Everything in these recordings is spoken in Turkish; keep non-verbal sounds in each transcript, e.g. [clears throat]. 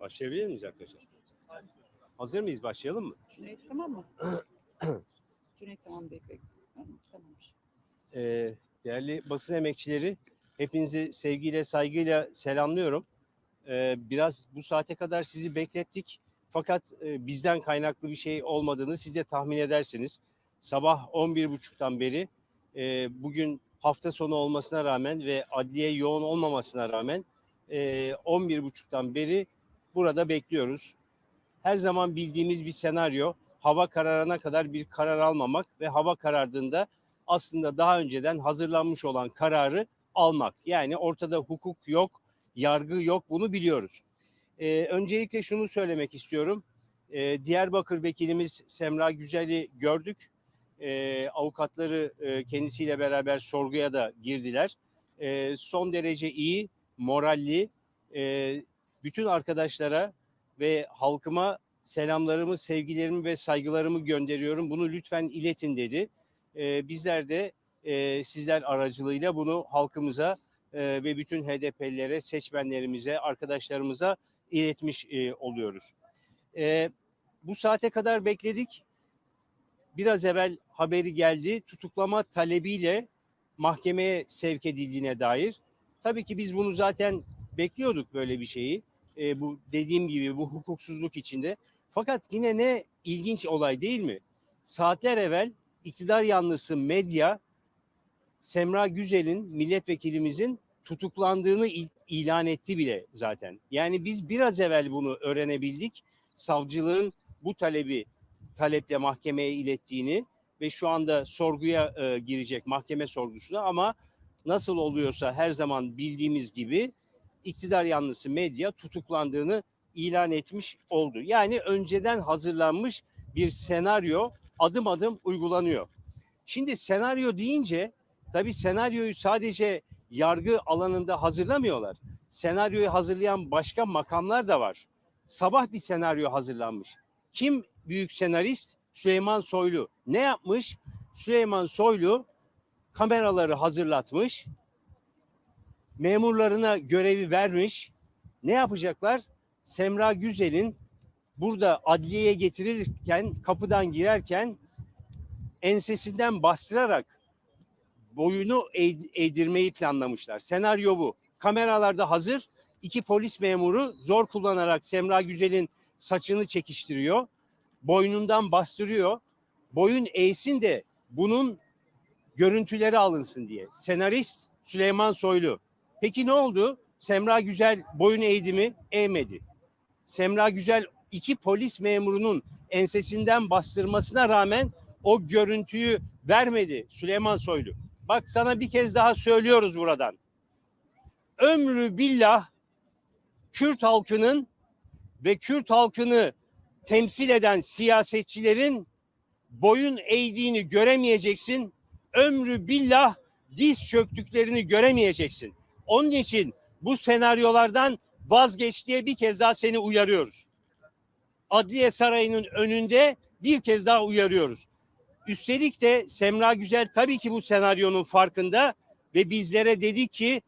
Başlayabilir miyiz arkadaşlar? Hazır mıyız? Başlayalım mı? Cüneyt tamam mı? [clears throat] Cüneyt tamam değil. Tamam. Ee, değerli basın emekçileri, hepinizi sevgiyle, saygıyla selamlıyorum. Ee, biraz bu saate kadar sizi beklettik. Fakat e, bizden kaynaklı bir şey olmadığını siz de tahmin edersiniz. Sabah 11.30'dan beri e, bugün hafta sonu olmasına rağmen ve adliye yoğun olmamasına rağmen e, 11.30'dan beri burada bekliyoruz. Her zaman bildiğimiz bir senaryo hava kararına kadar bir karar almamak ve hava karardığında aslında daha önceden hazırlanmış olan kararı almak. Yani ortada hukuk yok, yargı yok bunu biliyoruz. Ee, öncelikle şunu söylemek istiyorum. Ee, Diyarbakır vekilimiz Semra Güzel'i gördük. Ee, avukatları e, kendisiyle beraber sorguya da girdiler. Ee, son derece iyi, moralli. Ee, bütün arkadaşlara ve halkıma selamlarımı, sevgilerimi ve saygılarımı gönderiyorum. Bunu lütfen iletin dedi. Ee, bizler de e, sizler aracılığıyla bunu halkımıza e, ve bütün HDP'lilere, seçmenlerimize, arkadaşlarımıza iletmiş e, oluyoruz. E, bu saate kadar bekledik. Biraz evvel haberi geldi. Tutuklama talebiyle mahkemeye sevk edildiğine dair. Tabii ki biz bunu zaten bekliyorduk böyle bir şeyi. E, bu dediğim gibi bu hukuksuzluk içinde. Fakat yine ne ilginç olay değil mi? Saatler evvel iktidar yanlısı medya Semra Güzel'in milletvekilimizin tutuklandığını il- ilan etti bile zaten. Yani biz biraz evvel bunu öğrenebildik. Savcılığın bu talebi taleple mahkemeye ilettiğini ve şu anda sorguya e, girecek mahkeme sorgusuna ama nasıl oluyorsa her zaman bildiğimiz gibi iktidar yanlısı medya tutuklandığını ilan etmiş oldu. Yani önceden hazırlanmış bir senaryo adım adım uygulanıyor. Şimdi senaryo deyince tabii senaryoyu sadece yargı alanında hazırlamıyorlar. Senaryoyu hazırlayan başka makamlar da var. Sabah bir senaryo hazırlanmış. Kim büyük senarist? Süleyman Soylu. Ne yapmış? Süleyman Soylu kameraları hazırlatmış. Memurlarına görevi vermiş. Ne yapacaklar? Semra Güzel'in burada adliyeye getirilirken kapıdan girerken ensesinden bastırarak boyunu eğ- eğdirmeyi planlamışlar. Senaryo bu. Kameralarda hazır. İki polis memuru zor kullanarak Semra Güzel'in saçını çekiştiriyor. Boynundan bastırıyor. Boyun eğsin de bunun görüntüleri alınsın diye. Senarist Süleyman Soylu. Peki ne oldu? Semra Güzel boyun eğdi mi? Eğmedi. Semra Güzel iki polis memurunun ensesinden bastırmasına rağmen o görüntüyü vermedi Süleyman Soylu. Bak sana bir kez daha söylüyoruz buradan. Ömrü billah Kürt halkının ve Kürt halkını temsil eden siyasetçilerin boyun eğdiğini göremeyeceksin. Ömrü billah diz çöktüklerini göremeyeceksin. Onun için bu senaryolardan vazgeç diye bir kez daha seni uyarıyoruz. Adliye Sarayı'nın önünde bir kez daha uyarıyoruz. Üstelik de Semra Güzel tabii ki bu senaryonun farkında ve bizlere dedi ki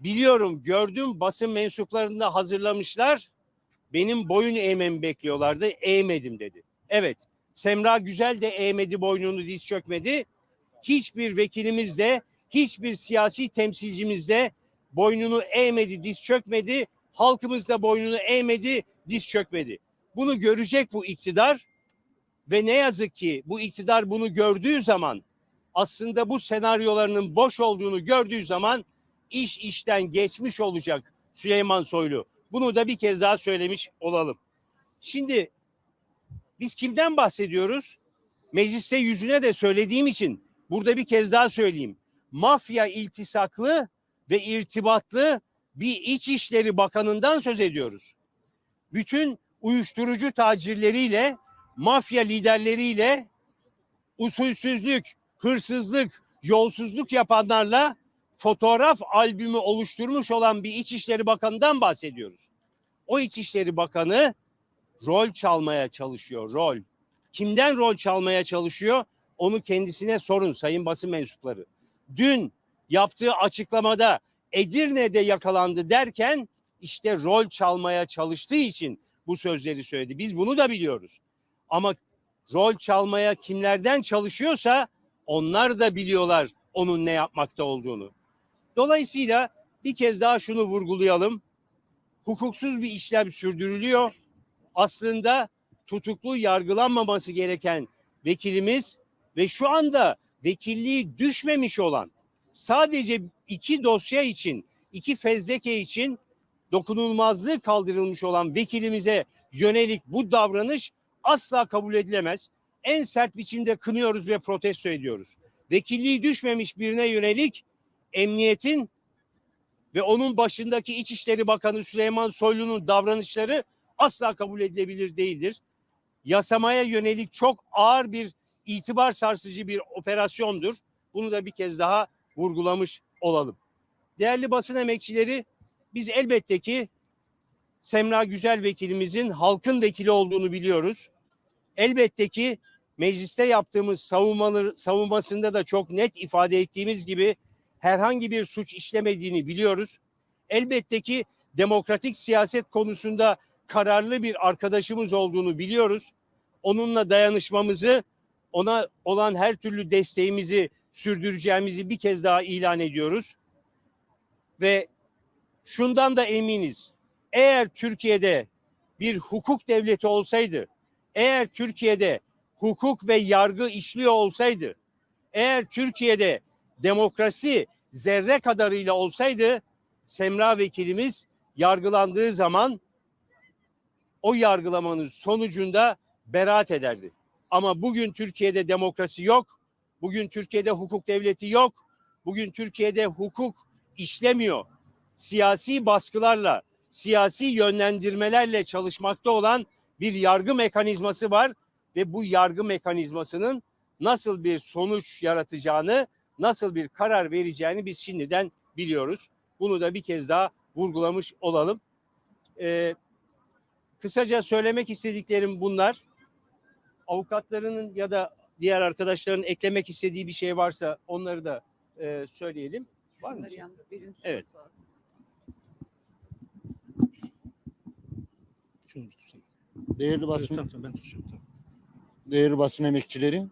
biliyorum gördüm basın mensuplarında hazırlamışlar. Benim boyun eğmemi bekliyorlardı. Eğmedim dedi. Evet Semra Güzel de eğmedi boynunu diz çökmedi. Hiçbir vekilimiz de hiçbir siyasi temsilcimiz de boynunu eğmedi diz çökmedi. Halkımız da boynunu eğmedi diz çökmedi. Bunu görecek bu iktidar ve ne yazık ki bu iktidar bunu gördüğü zaman aslında bu senaryolarının boş olduğunu gördüğü zaman iş işten geçmiş olacak Süleyman Soylu. Bunu da bir kez daha söylemiş olalım. Şimdi biz kimden bahsediyoruz? Mecliste yüzüne de söylediğim için burada bir kez daha söyleyeyim. Mafya iltisaklı ve irtibatlı bir İçişleri Bakanı'ndan söz ediyoruz. Bütün uyuşturucu tacirleriyle mafya liderleriyle usulsüzlük, hırsızlık, yolsuzluk yapanlarla fotoğraf albümü oluşturmuş olan bir İçişleri Bakanı'ndan bahsediyoruz. O İçişleri Bakanı rol çalmaya çalışıyor, rol. Kimden rol çalmaya çalışıyor? Onu kendisine sorun sayın basın mensupları. Dün yaptığı açıklamada Edirne'de yakalandı derken işte rol çalmaya çalıştığı için bu sözleri söyledi. Biz bunu da biliyoruz. Ama rol çalmaya kimlerden çalışıyorsa onlar da biliyorlar onun ne yapmakta olduğunu. Dolayısıyla bir kez daha şunu vurgulayalım. Hukuksuz bir işlem sürdürülüyor. Aslında tutuklu yargılanmaması gereken vekilimiz ve şu anda vekilliği düşmemiş olan sadece iki dosya için, iki fezleke için dokunulmazlığı kaldırılmış olan vekilimize yönelik bu davranış asla kabul edilemez. En sert biçimde kınıyoruz ve protesto ediyoruz. Vekilliği düşmemiş birine yönelik emniyetin ve onun başındaki İçişleri Bakanı Süleyman Soylu'nun davranışları asla kabul edilebilir değildir. Yasamaya yönelik çok ağır bir itibar sarsıcı bir operasyondur. Bunu da bir kez daha vurgulamış olalım. Değerli basın emekçileri biz elbette ki Semra Güzel vekilimizin halkın vekili olduğunu biliyoruz. Elbette ki mecliste yaptığımız savunmaları, savunmasında da çok net ifade ettiğimiz gibi herhangi bir suç işlemediğini biliyoruz. Elbette ki demokratik siyaset konusunda kararlı bir arkadaşımız olduğunu biliyoruz. Onunla dayanışmamızı, ona olan her türlü desteğimizi sürdüreceğimizi bir kez daha ilan ediyoruz. Ve şundan da eminiz. Eğer Türkiye'de bir hukuk devleti olsaydı, eğer Türkiye'de hukuk ve yargı işliyor olsaydı, eğer Türkiye'de demokrasi zerre kadarıyla olsaydı Semra vekilimiz yargılandığı zaman o yargılamanın sonucunda beraat ederdi. Ama bugün Türkiye'de demokrasi yok. Bugün Türkiye'de hukuk devleti yok. Bugün Türkiye'de hukuk işlemiyor. Siyasi baskılarla, siyasi yönlendirmelerle çalışmakta olan bir yargı mekanizması var ve bu yargı mekanizmasının nasıl bir sonuç yaratacağını, nasıl bir karar vereceğini biz şimdiden biliyoruz. Bunu da bir kez daha vurgulamış olalım. Ee, kısaca söylemek istediklerim bunlar. Avukatlarının ya da diğer arkadaşların eklemek istediği bir şey varsa onları da e, söyleyelim. Var mı? Şunları yalnız birinin Evet. lazım. Şunu bir tutsana. Değerli Evet, basın, tamam tamam ben tutacağım. Tamam. değerli basın emekçileri,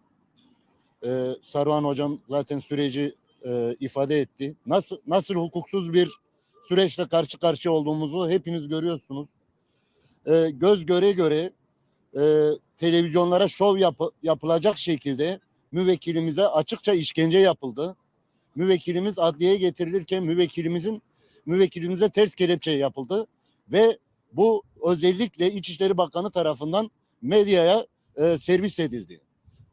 e, Saruhan hocam zaten süreci e, ifade etti. Nasıl nasıl hukuksuz bir süreçle karşı karşıya olduğumuzu hepiniz görüyorsunuz. E, göz göre göre e, televizyonlara şov yapı- yapılacak şekilde müvekkilimize açıkça işkence yapıldı. Müvekkilimiz adliyeye getirilirken müvekkilimizin müvekkilimize ters kelepçe yapıldı ve bu özellikle İçişleri Bakanı tarafından medyaya e, servis edildi.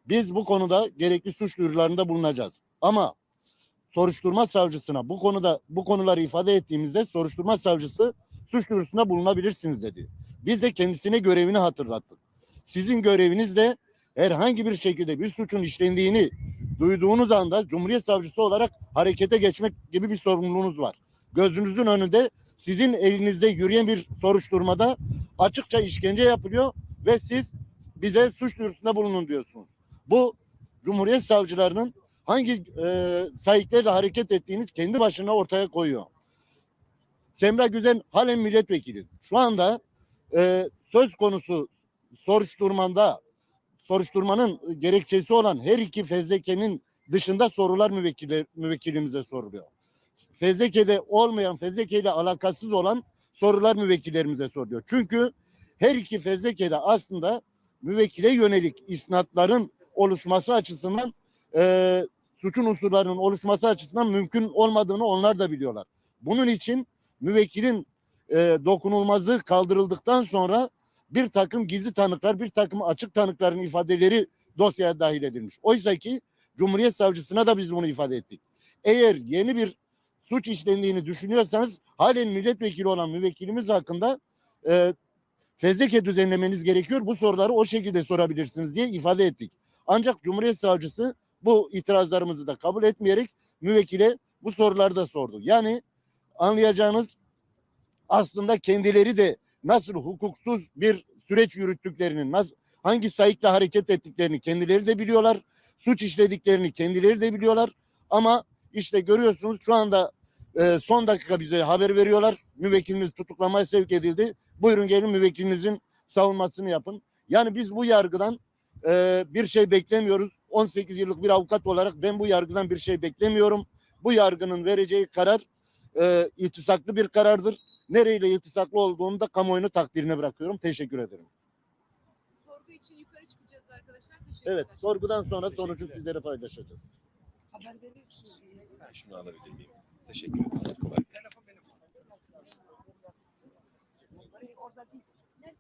Biz bu konuda gerekli suç duyurularında bulunacağız. Ama soruşturma savcısına bu konuda bu konuları ifade ettiğimizde soruşturma savcısı suç duyurusunda bulunabilirsiniz dedi. Biz de kendisine görevini hatırlattık. Sizin göreviniz de herhangi bir şekilde bir suçun işlendiğini duyduğunuz anda Cumhuriyet Savcısı olarak harekete geçmek gibi bir sorumluluğunuz var. Gözünüzün önünde sizin elinizde yürüyen bir soruşturmada açıkça işkence yapılıyor ve siz bize suç duyurusunda bulunun diyorsunuz. Bu Cumhuriyet savcılarının hangi e, sahiplerle hareket ettiğini kendi başına ortaya koyuyor. Semra Güzel halen milletvekili. Şu anda e, söz konusu soruşturmanda soruşturmanın gerekçesi olan her iki fezlekenin dışında sorular müvekkile, müvekkilimize soruluyor. Fezlekede olmayan, fezlekeyle alakasız olan sorular müvekkillerimize soruluyor. Çünkü her iki fezlekede aslında müvekkile yönelik isnatların oluşması açısından e, suçun unsurlarının oluşması açısından mümkün olmadığını onlar da biliyorlar. Bunun için müvekkilin e, dokunulmazlığı kaldırıldıktan sonra bir takım gizli tanıklar, bir takım açık tanıkların ifadeleri dosyaya dahil edilmiş. Oysa ki Cumhuriyet Savcısına da biz bunu ifade ettik. Eğer yeni bir suç işlendiğini düşünüyorsanız halen milletvekili olan müvekkilimiz hakkında e, fezleke düzenlemeniz gerekiyor. Bu soruları o şekilde sorabilirsiniz diye ifade ettik. Ancak Cumhuriyet Savcısı bu itirazlarımızı da kabul etmeyerek müvekkile bu soruları da sordu. Yani anlayacağınız aslında kendileri de nasıl hukuksuz bir süreç yürüttüklerini, nasıl hangi sayıkla hareket ettiklerini kendileri de biliyorlar. Suç işlediklerini kendileri de biliyorlar. Ama işte görüyorsunuz şu anda e, son dakika bize haber veriyorlar. Müvekkiliniz tutuklamaya sevk edildi. Buyurun gelin müvekkilinizin savunmasını yapın. Yani biz bu yargıdan e, bir şey beklemiyoruz. 18 yıllık bir avukat olarak ben bu yargıdan bir şey beklemiyorum. Bu yargının vereceği karar e, itisaklı bir karardır. Nereyle itisaklı olduğunu da kamuoyunu takdirine bırakıyorum. Teşekkür ederim. Sorgu için yukarı çıkacağız arkadaşlar. Teşekkürler. Evet, sorgudan sonra sonucu sizlere paylaşacağız. Haber verirsiniz. Ben şunu alabilir miyim? Teşekkür ederim. Kolay gelsin. Orada değil.